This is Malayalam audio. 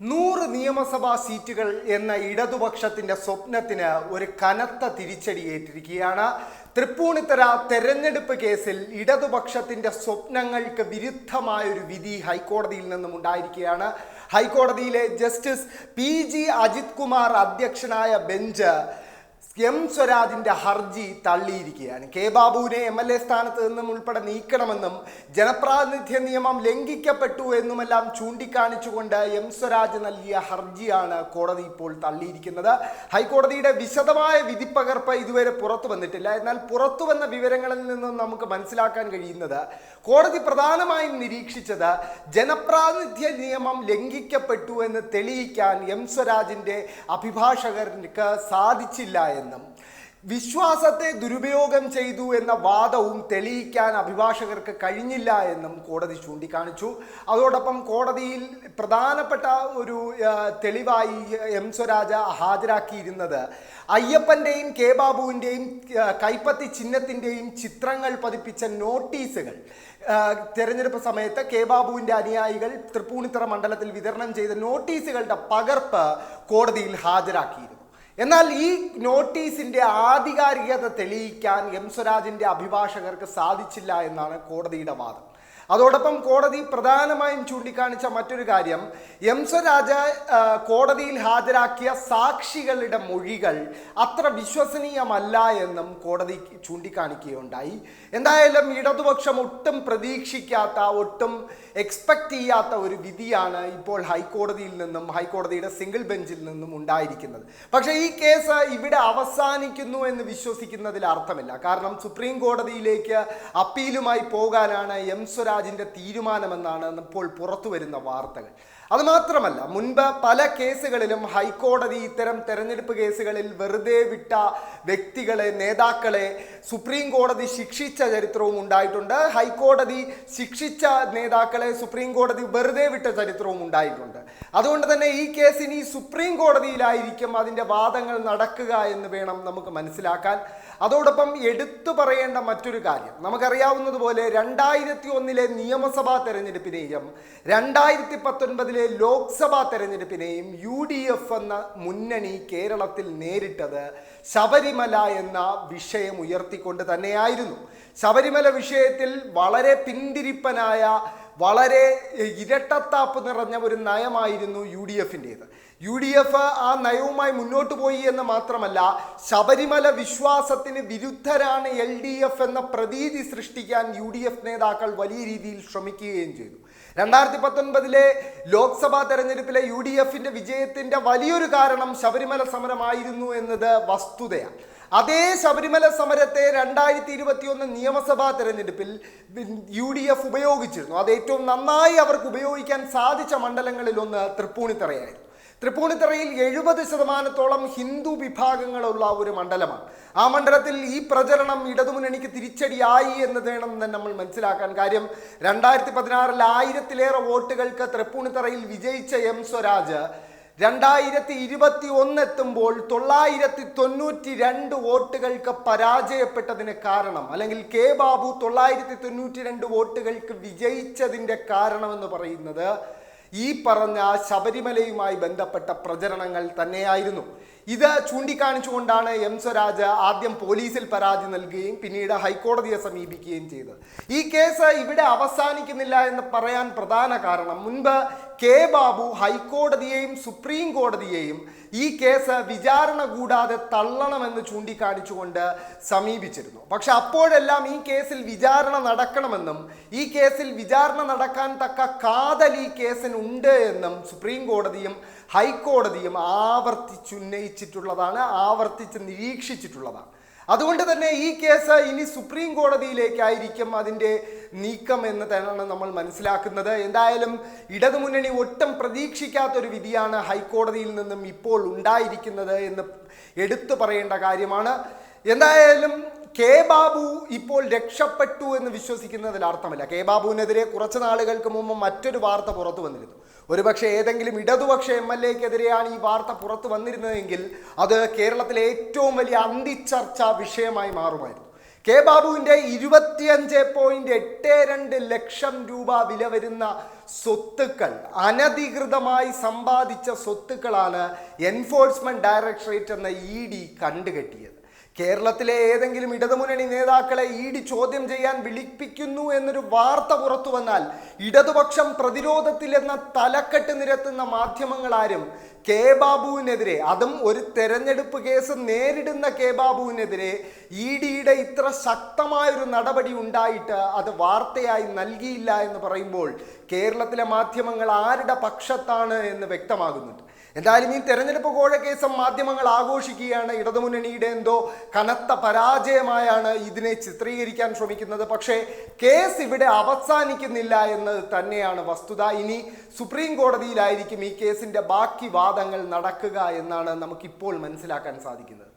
നൂറ് നിയമസഭാ സീറ്റുകൾ എന്ന ഇടതുപക്ഷത്തിന്റെ സ്വപ്നത്തിന് ഒരു കനത്ത തിരിച്ചടിയേറ്റിരിക്കുകയാണ് തൃപ്പൂണിത്തറ തെരഞ്ഞെടുപ്പ് കേസിൽ ഇടതുപക്ഷത്തിന്റെ സ്വപ്നങ്ങൾക്ക് വിരുദ്ധമായ ഒരു വിധി ഹൈക്കോടതിയിൽ നിന്നും ഉണ്ടായിരിക്കുകയാണ്. ഹൈക്കോടതിയിലെ justice P G Ajith Kumar അധ്യക്ഷനായ ബെഞ്ച് എം സ്വരാജിന്റെ ഹർജി തള്ളിയിരിക്കുകയാണ്. കെ ബാബുവിനെ എം എൽ എ സ്ഥാനത്ത് നിന്നും ഉൾപ്പെടെ നീക്കണമെന്നും ജനപ്രാതിനിധ്യ നിയമം ലംഘിക്കപ്പെട്ടു എന്നുമെല്ലാം ചൂണ്ടിക്കാണിച്ചുകൊണ്ട് എം സ്വരാജ് നൽകിയ ഹർജിയാണ് കോടതി ഇപ്പോൾ തള്ളിയിരിക്കുന്നത്. ഹൈക്കോടതിയുടെ വിശദമായ വിധിപ്പകർപ്പ് ഇതുവരെ പുറത്തു വന്നിട്ടില്ല. എന്നാൽ പുറത്തു വന്ന വിവരങ്ങളിൽ നിന്നും നമുക്ക് മനസ്സിലാക്കാൻ കഴിയുന്നത് കോടതി പ്രധാനമായും നിരീക്ഷിച്ചത് ജനപ്രാതിനിധ്യ നിയമം ലംഘിക്കപ്പെട്ടു എന്ന് തെളിയിക്കാൻ എം സ്വരാജിന്റെ അഭിഭാഷകർക്ക് സാധിച്ചില്ല എന്നും വിശ്വാസത്തെ ദുരുപയോഗം ചെയ്തു എന്ന വാദവും തെളിയിക്കാൻ അഭിഭാഷകർക്ക് കഴിഞ്ഞില്ല എന്നും കോടതി ചൂണ്ടിക്കാണിച്ചു. അതോടൊപ്പം കോടതിയിൽ പ്രധാനപ്പെട്ട ഒരു തെളിവായി എം സ്വരാജ ഹാജരാക്കിയിരുന്നത് അയ്യപ്പന്റെയും കെ ബാബുവിന്റെയും കൈപ്പത്തി ചിഹ്നത്തിന്റെയും ചിത്രങ്ങൾ പതിപ്പിച്ച നോട്ടീസുകൾ. തെരഞ്ഞെടുപ്പ് സമയത്ത് കെ ബാബുവിന്റെ അനുയായികൾ തൃപ്പൂണിത്തറ മണ്ഡലത്തിൽ വിതരണം ചെയ്ത നോട്ടീസുകളുടെ പകർപ്പ് കോടതിയിൽ ഹാജരാക്കിയിരുന്നു. എന്നാൽ ഈ നോട്ടീസിന്റെ ആധികാരികത തെളിയിക്കാൻ എം സ്വരാജിന്റെ അഭിഭാഷകർക്ക് സാധിച്ചില്ല എന്നാണ് കോടതിയുടെ വാദം. അതോടൊപ്പം കോടതി പ്രധാനമായും ചൂണ്ടിക്കാണിച്ച മറ്റൊരു കാര്യം. എം സ്വരാജ കോടതിയിൽ ഹാജരാക്കിയ സാക്ഷികളുടെ മൊഴികൾ അത്ര വിശ്വസനീയമല്ല എന്നും കോടതി ചൂണ്ടിക്കാണിക്കുകയുണ്ടായി. എന്തായാലും ഇടതുപക്ഷം ഒട്ടും പ്രതീക്ഷിക്കാത്ത ഒട്ടും എക്സ്പെക്ട് ചെയ്യാത്ത ഒരു വിധിയാണ് ഇപ്പോൾ ഹൈക്കോടതിയിൽ നിന്നും ഹൈക്കോടതിയുടെ സിംഗിൾ ബെഞ്ചിൽ നിന്നും ഉണ്ടായിരിക്കുന്നത്. പക്ഷേ ഈ കേസ് ഇവിടെ അവസാനിക്കുന്നു എന്ന് വിശ്വസിക്കുന്നതിൽ അർത്ഥമില്ല. കാരണം സുപ്രീം കോടതിയിലേക്ക് അപ്പീലുമായി പോകാനാണ് എം സ്വരാജിന്റെ തീരുമാനമെന്നാണ് ഇപ്പോൾ പുറത്തു വരുന്ന വാർത്തകൾ. അതുമാത്രമല്ല മുൻപ് പല കേസുകളിലും ഹൈക്കോടതി ഇത്തരം തെരഞ്ഞെടുപ്പ് കേസുകളിൽ വെറുതെ വിട്ട വ്യക്തികളെ നേതാക്കളെ സുപ്രീം കോടതി ശിക്ഷിച്ച ചരിത്രവും ഉണ്ടായിട്ടുണ്ട്. ഹൈക്കോടതി ശിക്ഷിച്ച നേതാക്കളെ സുപ്രീം കോടതി വെറുതെ വിട്ട ചരിത്രവും ഉണ്ടായിട്ടുണ്ട്. അതുകൊണ്ട് തന്നെ ഈ കേസ് ഇനി സുപ്രീം കോടതിയിലായിരിക്കും അതിന്റെ വാദങ്ങൾ നടക്കുക എന്ന് വേണം നമുക്ക് മനസ്സിലാക്കാൻ. അതോടൊപ്പം എടുത്തു പറയേണ്ട മറ്റൊരു കാര്യം. നമുക്കറിയാവുന്നതുപോലെ രണ്ടായിരത്തി ഒന്നിലെ നിയമസഭാ തെരഞ്ഞെടുപ്പിനെയും രണ്ടായിരത്തി പത്തൊൻപതിലെ ലോക്സഭാ തെരഞ്ഞെടുപ്പിനെയും യു ഡി എഫ് എന്ന മുന്നണി കേരളത്തിൽ നേരിട്ടത് ശബരിമല എന്ന വിഷയം ഉയർത്തിക്കൊണ്ട് തന്നെയായിരുന്നു. ശബരിമല വിഷയത്തിൽ വളരെ പിന്തിരിപ്പനായ വളരെ ഇരട്ടത്താപ്പ് നിറഞ്ഞ ഒരു നയമായിരുന്നു യു ഡി എഫിന്റേത് യു ഡി എഫ് ആ നയവുമായി മുന്നോട്ട് പോയി എന്ന് മാത്രമല്ല ശബരിമല വിശ്വാസത്തിന് വിരുദ്ധരാണ് എൽ ഡി എഫ് എന്ന പ്രതീതി സൃഷ്ടിക്കാൻ യു ഡി എഫ് നേതാക്കൾ വലിയ രീതിയിൽ ശ്രമിക്കുകയും ചെയ്തു. രണ്ടായിരത്തി പത്തൊൻപതിലെ ലോക്സഭാ തെരഞ്ഞെടുപ്പിലെ യു ഡി എഫിന്റെ വിജയത്തിന്റെ വലിയൊരു കാരണം ശബരിമല സമരമായിരുന്നു എന്നത് വസ്തുതയാണ്. അതേ ശബരിമല സമരത്തെ രണ്ടായിരത്തി ഇരുപത്തിയൊന്ന് നിയമസഭാ തെരഞ്ഞെടുപ്പിൽ യു ഡി എഫ് ഉപയോഗിച്ചിരുന്നു. അത് ഏറ്റവും നന്നായി അവർക്ക് ഉപയോഗിക്കാൻ സാധിച്ച മണ്ഡലങ്ങളിൽ ഒന്ന് തൃപ്പൂണിത്തറയായിരുന്നു. തൃപ്പൂണിത്തറയിൽ എഴുപത് ശതമാനത്തോളം ഹിന്ദു വിഭാഗങ്ങളുള്ള ഒരു മണ്ഡലമാണ്. ആ മണ്ഡലത്തിൽ ഈ പ്രചരണം ഇടതുമുന്നണിക്ക് തിരിച്ചടിയായി എന്ന് വേണം നമ്മൾ മനസ്സിലാക്കാൻ. കാര്യം രണ്ടായിരത്തി പതിനാറിൽ ആയിരത്തിലേറെ വോട്ടുകൾക്ക് തൃപ്പൂണിത്തറയിൽ വിജയിച്ച എം സ്വരാജ് രണ്ടായിരത്തി ഇരുപത്തി ഒന്ന് എത്തുമ്പോൾ തൊള്ളായിരത്തി തൊണ്ണൂറ്റി രണ്ട് വോട്ടുകൾക്ക് പരാജയപ്പെട്ടതിന് കാരണം അല്ലെങ്കിൽ കെ ബാബു തൊള്ളായിരത്തി തൊണ്ണൂറ്റി രണ്ട് വോട്ടുകൾക്ക് വിജയിച്ചതിന്റെ കാരണമെന്ന് പറയുന്നത് ഈ പറഞ്ഞ ശബരിമലയുമായി ബന്ധപ്പെട്ട പ്രചരണങ്ങൾ തന്നെയായിരുന്നു. ഇത് ചൂണ്ടിക്കാണിച്ചുകൊണ്ടാണ് എം സ്വരാജ് ആദ്യം പോലീസിൽ പരാതി നൽകുകയും പിന്നീട് ഹൈക്കോടതിയെ സമീപിക്കുകയും ചെയ്തത്. ഈ കേസ് ഇവിടെ അവസാനിക്കുന്നില്ല എന്ന് പറയാൻ പ്രധാന കാരണം മുൻപ് കെ ബാബു ഹൈക്കോടതിയെയും സുപ്രീം കോടതിയെയും ഈ കേസ് വിചാരണ കൂടാതെ തള്ളണമെന്ന് ചൂണ്ടിക്കാണിച്ചുകൊണ്ട് സമീപിച്ചിരുന്നു. പക്ഷെ അപ്പോഴെല്ലാം ഈ കേസിൽ വിചാരണ നടക്കണമെന്നും ഈ കേസിൽ വിചാരണ നടക്കാൻ തക്ക കാതൽ ഈ കേസിനുണ്ട് എന്നും സുപ്രീം കോടതിയും ഹൈക്കോടതിയും ആവർത്തിച്ചുന്നയിച്ചിട്ടുള്ളതാണ് ആവർത്തിച്ച് നിരീക്ഷിച്ചിട്ടുള്ളതാണ്. അതുകൊണ്ട് തന്നെ ഈ കേസ് ഇനി സുപ്രീം കോടതിയിലേക്കായിരിക്കും അതിന്റെ നീക്കം എന്ന് തന്നെയാണ് നമ്മൾ മനസ്സിലാക്കുന്നത്. എന്തായാലും ഇടതുമുന്നണി ഒട്ടും പ്രതീക്ഷിക്കാത്തൊരു വിധിയാണ് ഹൈക്കോടതിയിൽ നിന്നും ഇപ്പോൾ ഉണ്ടായിരിക്കുന്നത് എന്ന് എടുത്തു പറയേണ്ട കാര്യമാണ്. എന്തായാലും കെ ബാബു ഇപ്പോൾ രക്ഷപ്പെട്ടു എന്ന് വിശ്വസിക്കുന്നതിൽ അർത്ഥമില്ല. കെ ബാബുവിനെതിരെ കുറച്ച് നാളുകൾക്ക് മുമ്പ് മറ്റൊരു വാർത്ത പുറത്തു വന്നിരുന്നു. ഒരുപക്ഷെ ഏതെങ്കിലും ഇടതുപക്ഷ എം എൽ എക്കെതിരെയാണ് ഈ വാർത്ത പുറത്തു വന്നിരുന്നതെങ്കിൽ അത് കേരളത്തിലെ ഏറ്റവും വലിയ അന്തിച്ചർച്ചാ വിഷയമായി മാറുമായിരുന്നു. കെ ബാബുവിന്റെ ഇരുപത്തിയഞ്ച് പോയിന്റ് എട്ട് രണ്ട് ലക്ഷം രൂപ വില വരുന്ന സ്വത്തുക്കൾ അനധികൃതമായി സമ്പാദിച്ച സ്വത്തുക്കളാണ് എൻഫോഴ്സ്മെന്റ് ഡയറക്ടറേറ്റ് എന്ന ഇ ഡി കണ്ടുകെട്ടിയത്. കേരളത്തിലെ ഏതെങ്കിലും ഇടതുമുന്നണി നേതാക്കളെ ഈടി ചോദ്യം ചെയ്യാൻ വിളിപ്പിക്കുന്നു എന്നൊരു വാർത്ത പുറത്തു വന്നാൽ ഇടതുപക്ഷം പ്രതിരോധത്തിലെന്ന തലക്കെട്ട് നിരത്തുന്ന മാധ്യമങ്ങൾ ആരും കെ ബാബുവിനെതിരെ അതും ഒരു തെരഞ്ഞെടുപ്പ് കേസ് നേരിടുന്ന കെ ബാബുവിനെതിരെ ഇ ഡിയുടെ ഇത്ര ശക്തമായൊരു നടപടി ഉണ്ടായിട്ട് അത് വാർത്തയായി നൽകിയില്ല എന്ന് പറയുമ്പോൾ കേരളത്തിലെ മാധ്യമങ്ങൾ ആരുടെ പക്ഷത്താണ് എന്ന് വ്യക്തമാകുന്നുണ്ട്. എന്തായാലും ഈ തെരഞ്ഞെടുപ്പ് കോഴക്കേസം മാധ്യമങ്ങൾ ആഘോഷിക്കുകയാണ്. ഇടതുമുന്നണിയുടെ എന്തോ കനത്ത പരാജയമായാണ് ഇതിനെ ചിത്രീകരിക്കാൻ ശ്രമിക്കുന്നത്. പക്ഷേ കേസ് ഇവിടെ അവസാനിക്കുന്നില്ല എന്ന് തന്നെയാണ് വസ്തുത. ഇനി സുപ്രീം കോടതിയിലായിരിക്കും ഈ കേസിന്റെ ബാക്കി വാദങ്ങൾ നടക്കുക എന്നാണ് നമുക്കിപ്പോൾ മനസ്സിലാക്കാൻ സാധിക്കുന്നത്.